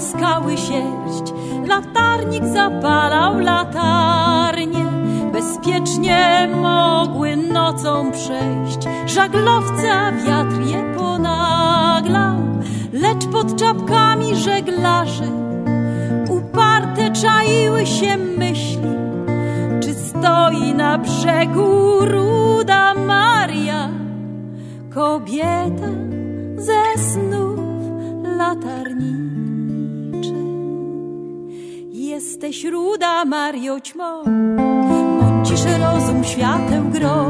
Skały sierść, latarnik zapalał latarnie. Bezpiecznie mogły nocą przejść, żaglowca wiatr je ponaglał, lecz pod czapkami żeglarze uparte czaiły się myśli, czy stoi na brzegu ruda Maria, kobieta Jesteś ruda Mario ćmą, mącisz rozum świateł grą.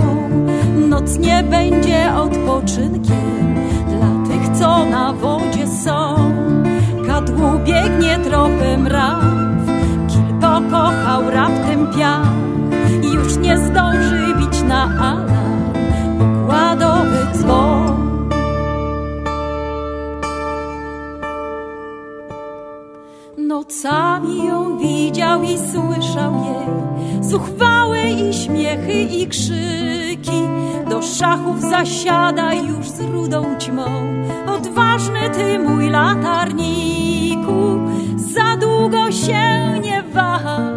Noc nie będzie odpoczynkiem dla tych, co na wodzie są. Kadłu biegnie tropem raf, kil pokochał raptem piach. Już nie zdąży bić na alarm Nocami ją widział i słyszał jej zuchwałe i śmiechy i krzyki. Do szachów zasiada już z rudą ćmą. Odważny ty mój latarniku, za długo się nie wahaj,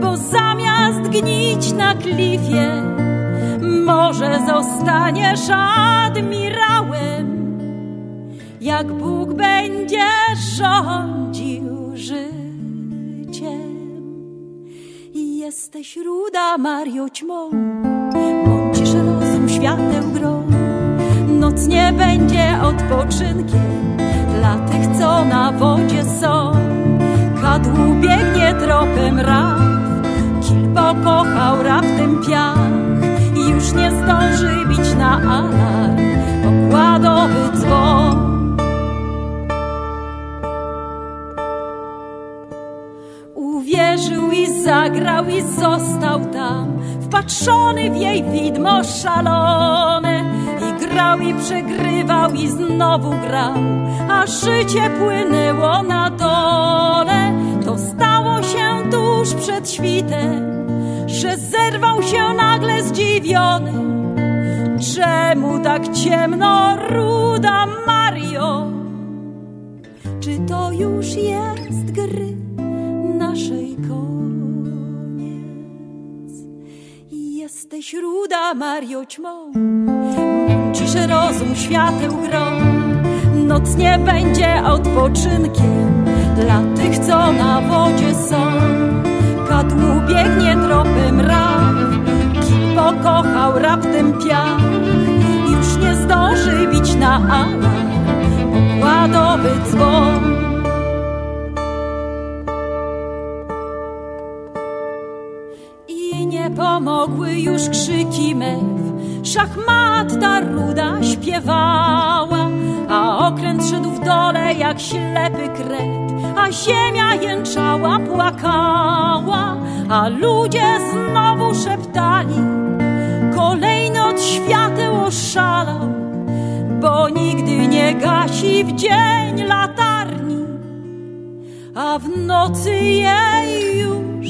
bo zamiast gnić na klifie, może zostaniesz admirałem jak Bóg będzie rządził życiem. Jesteś ruda Mario ćmą, mącisz rozum świateł grą. Noc nie będzie odpoczynkiem dla tych, co na wodzie są. Kadłu biegnie tropem raf, Uwierzył i zagrał i został tam, wpatrzony w jej widmo szalone. I grał i przegrywał i znowu grał, a życie płynęło na dole. To stało się tuż przed świtem, że zerwał się nagle zdziwiony. Czemu tak ciemno, ruda Mario? Czy to już jest gry naszej koniec? Jesteś ruda Mario ćmą, mącisz rozum świateł grą. Noc nie będzie odpoczynkiem dla tych, co na wodzie są. Kadłu biegnie tropem raf, kil pokochał raptem piach. Już nie zdąży bić na alarm pokładowy dzwon. Pomogły już krzyki mew, szachmat ta ruda śpiewała, a okręt szedł w dole jak ślepy kret, a ziemia jęczała, płakała, a ludzie znowu szeptali, kolejny od świateł oszalał, bo nigdy nie gasi w dzień latarni, a w nocy jej już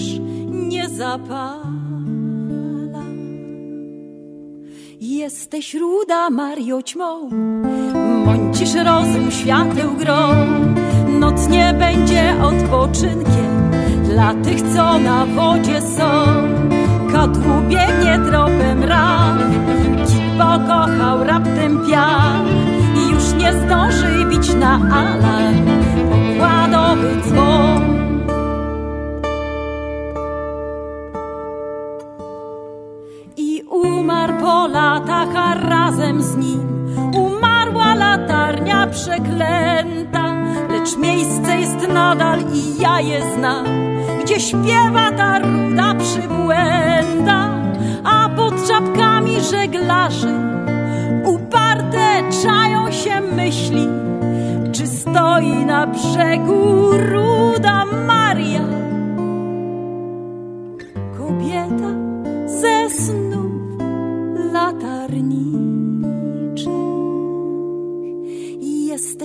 nie zapala. Jesteś ruda Mario ćmą, mącisz rozum świateł grą. Noc nie będzie odpoczynkiem dla tych, co na wodzie są. Kadłu biegnie tropem raf, kit pokochał raptem piach już nie zdąży bić na alarm przeklęta. Lecz miejsce jest nadal i ja je znam, gdzie śpiewa ta ruda przybłęda, a pod czapkami żeglarzy uparte czają się myśli, czy stoi na brzegu ruda Maria, kobieta ze snów latarniczych.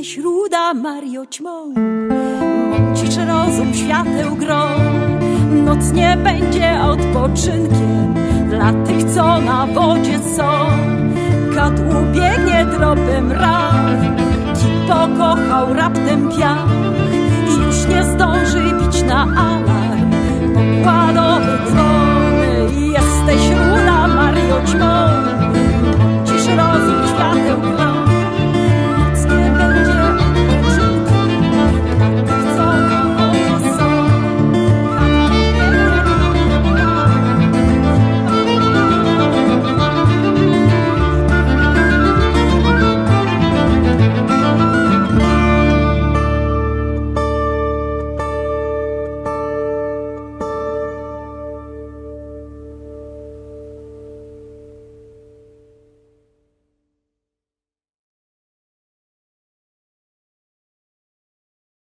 Jesteś ruda Mario ćmą, mącisz rozum świateł grą. Noc nie będzie odpoczynkiem dla tych, co na wodzie są. Kadłu biegnie tropem raf, ci pokochał raptem piach i już nie zdąży bić na alarm. Pokładowy dzwony, jesteś ruda Mario ćmo.